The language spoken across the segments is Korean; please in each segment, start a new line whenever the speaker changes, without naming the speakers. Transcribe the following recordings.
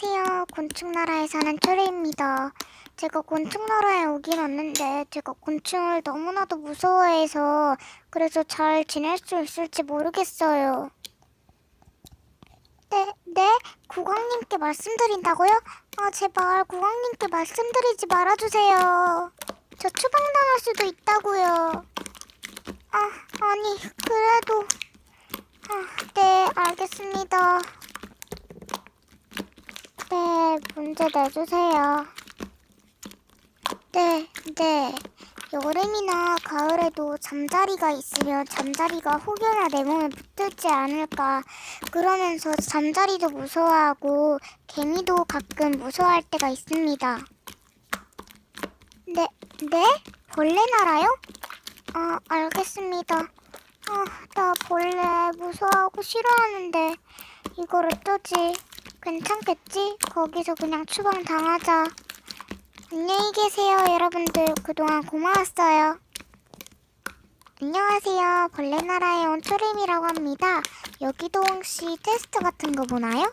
안녕하세요. 곤충나라에 사는 초리입니다. 제가 곤충나라에 오긴 왔는데 제가 곤충을 너무나도 무서워해서 그래서 잘 지낼 수 있을지 모르겠어요. 네, 네? 국왕님께 말씀드린다고요? 아, 제발 국왕님께 말씀드리지 말아주세요. 저 추방당할 수도 있다고요. 아, 아니, 그래도... 아, 네, 알겠습니다. 네, 문제 내주세요. 네, 네. 여름이나 가을에도 잠자리가 있으면 잠자리가 혹여나 내 몸에 붙을지 않을까. 그러면서 잠자리도 무서워하고 개미도 가끔 무서워할 때가 있습니다. 네, 네? 벌레 나라요? 아, 알겠습니다. 아, 나 벌레 무서워하고 싫어하는데 이걸 어쩌지? 괜찮겠지? 거기서 그냥 추방 당하자. 안녕히 계세요, 여러분들. 그동안 고마웠어요. 안녕하세요. 벌레나라에 온 초림이라고 합니다. 여기도 혹시 테스트 같은 거 보나요?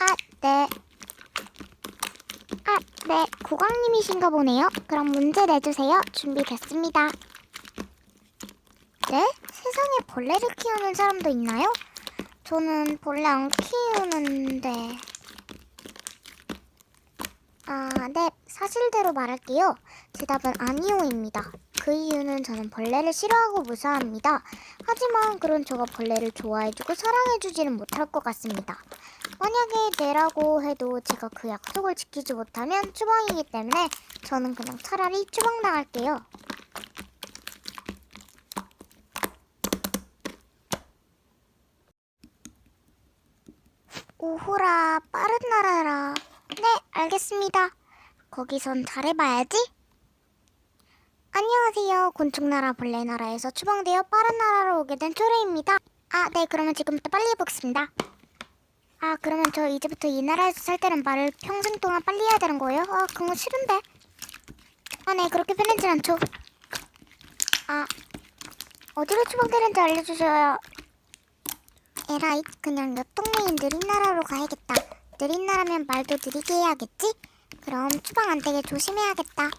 아, 네. 아, 네. 국왕님이신가 보네요. 그럼 문제 내주세요. 준비됐습니다. 네? 세상에 벌레를 키우는 사람도 있나요? 저는 벌레 안 키우는데. 아, 네. 사실대로 말할게요. 제 답은 아니오입니다. 그 이유는 저는 벌레를 싫어하고 무서워합니다. 하지만 그런 저가 벌레를 좋아해주고 사랑해주지는 못할 것 같습니다. 만약에 내라고 해도 제가 그 약속을 지키지 못하면 추방이기 때문에 저는 그냥 차라리 추방당할게요. 오호라 빠른 나라라. 네, 알겠습니다. 거기선 잘해봐야지. 안녕하세요. 곤충나라 벌레나라에서 추방되어 빠른 나라로 오게 된 초래입니다. 아, 네, 그러면 지금부터 빨리 해보겠습니다. 아, 그러면 저 이제부터 이 나라에서 살 때는 말을 평생 동안 빨리 해야 되는 거예요? 아, 그거 싫은데. 아, 네, 그렇게 편하진 않죠. 아, 어디로 추방되는지 알려주셔요. 에라이, 그냥 옆 동네인 느린 나라로 가야겠다. 느린 나라면 말도 느리게 해야겠지? 그럼 추방 안 되게 조심해야겠다.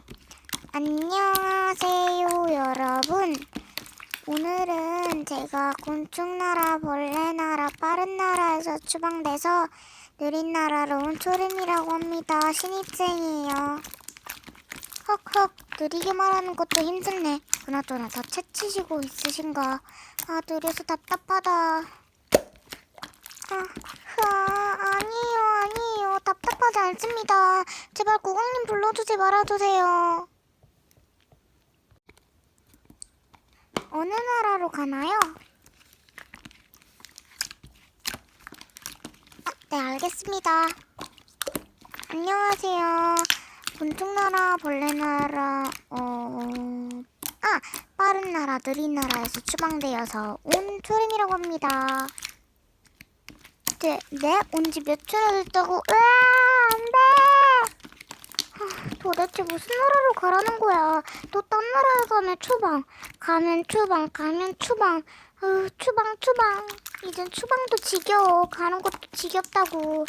안녕하세요, 여러분. 오늘은 제가 곤충나라, 벌레나라, 빠른 나라에서 추방돼서 느린 나라로 온 초림이라고 합니다. 신입생이에요. 헉헉, 느리게 말하는 것도 힘드네. 그나저나 다 채치시고 있으신가. 아, 느려서 답답하다. 아, 아, 아니에요, 아니에요. 답답하지 않습니다. 제발 국왕님 불러주지 말아주세요. 어느 나라로 가나요? 아, 네, 알겠습니다. 안녕하세요. 곤충나라, 벌레나라, 어... 아! 빠른 나라, 느린 나라에서 추방되어서 온 초림이라고 합니다. 네, 네? 온지몇 주나 됐다고? 으아! 안 돼! 하, 도대체 무슨 나라로 가라는 거야? 또 딴 나라에 가면 추방, 가면 추방, 가면 추방. 으, 추방, 추방. 이젠 추방도 지겨워. 가는 것도 지겹다고.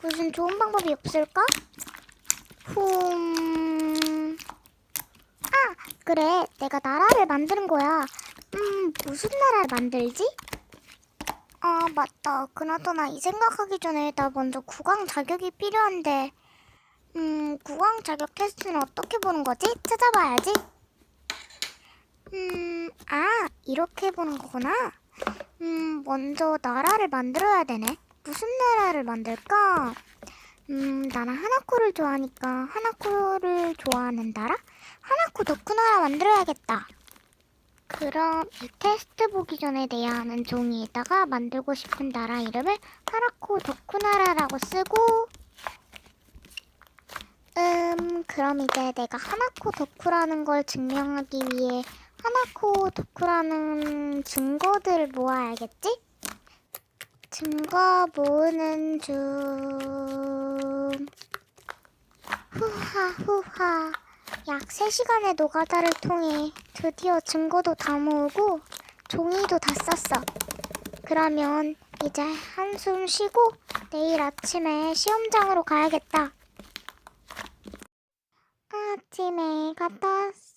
무슨 좋은 방법이 없을까? 훔... 아, 그래. 내가 나라를 만드는 거야. 음, 무슨 나라를 만들지? 아, 맞다. 그나저나 이 생각하기 전에 나 먼저 국왕 자격이 필요한데. 음, 국왕 자격 테스트는 어떻게 보는 거지? 찾아봐야지. 음, 아, 이렇게 보는 거구나. 음, 먼저 나라를 만들어야 되네. 무슨 나라를 만들까? 음, 나는 하나코를 좋아하니까 하나코를 좋아하는 나라? 하나코 덕후 나라 만들어야겠다. 그럼 이 테스트 보기 전에 내야 하는 종이에다가 만들고 싶은 나라 이름을 하나코 덕후나라라고 쓰고 음 그럼 이제 내가 하나코 덕후라는 걸 증명하기 위해 하나코 덕후라는 증거들을 모아야겠지? 증거 모으는 중 후하 후하 약 3시간의 노가다를 통해 드디어 증거도 다 모으고 종이도 다 썼어. 그러면 이제 한숨 쉬고 내일 아침에 시험장으로 가야겠다. 아침에 갔다 습니다.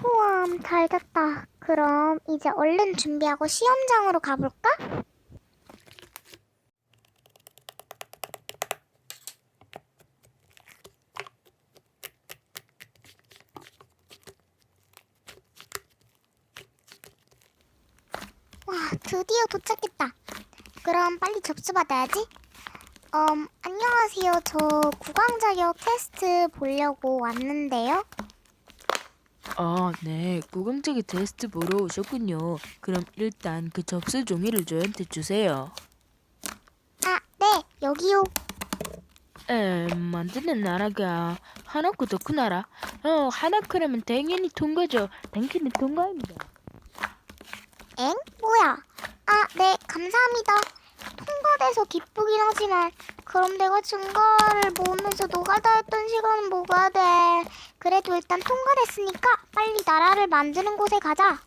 후엄 잘 잤다. 그럼 이제 얼른 준비하고 시험장으로 가볼까? 드디어 도착했다. 그럼 빨리 접수 받아야지. 음, 안녕하세요. 저 국왕 자격 테스트 보려고 왔는데요.
아, 네. 구강자기 테스트 보러 오셨군요. 그럼 일단 그 접수 종이를 저한테 주세요.
아, 네, 여기요.
에, 만드는 나라가 하나고 더 나라? 어, 하나 그러면 당연히 통과죠. 당연히 통과입니다.
엥? 뭐야? 아, 네, 감사합니다. 통과돼서 기쁘긴 하지만 그럼 내가 증거를 모으면서 노가다 했던 시간은 뭐가 돼? 그래도 일단 통과됐으니까 빨리 나라를 만드는 곳에 가자.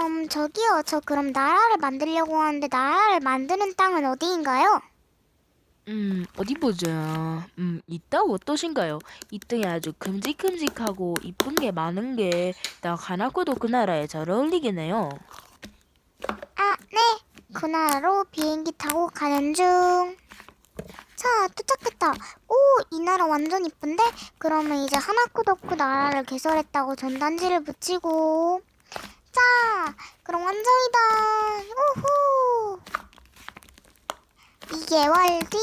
음, 저기요. 저 그럼 나라를 만들려고 하는데 나라를 만드는 땅은 어디인가요?
음, 어디 보자. 음, 이땅 어떠신가요? 이 땅이 아주 큼직큼직하고 이쁜 게 많은 게딱 하나고도 그 나라에 잘 어울리겠네요.
아, 네. 그 나라로 비행기 타고 가는 중. 자, 도착했다. 오, 이 나라 완전 이쁜데? 그러면 이제 하나쿠 덕후 나라를 개설했다고 전단지를 붙이고. 자, 그럼 완성이다. 우후. 2개월 뒤.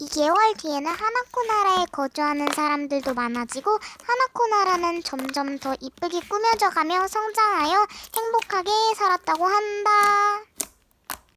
2개월 뒤에는 하나코 나라에 거주하는 사람들도 많아지고 하나코 나라는 점점 더 이쁘게 꾸며져 가며 성장하여 행복하게 살았다고 한다.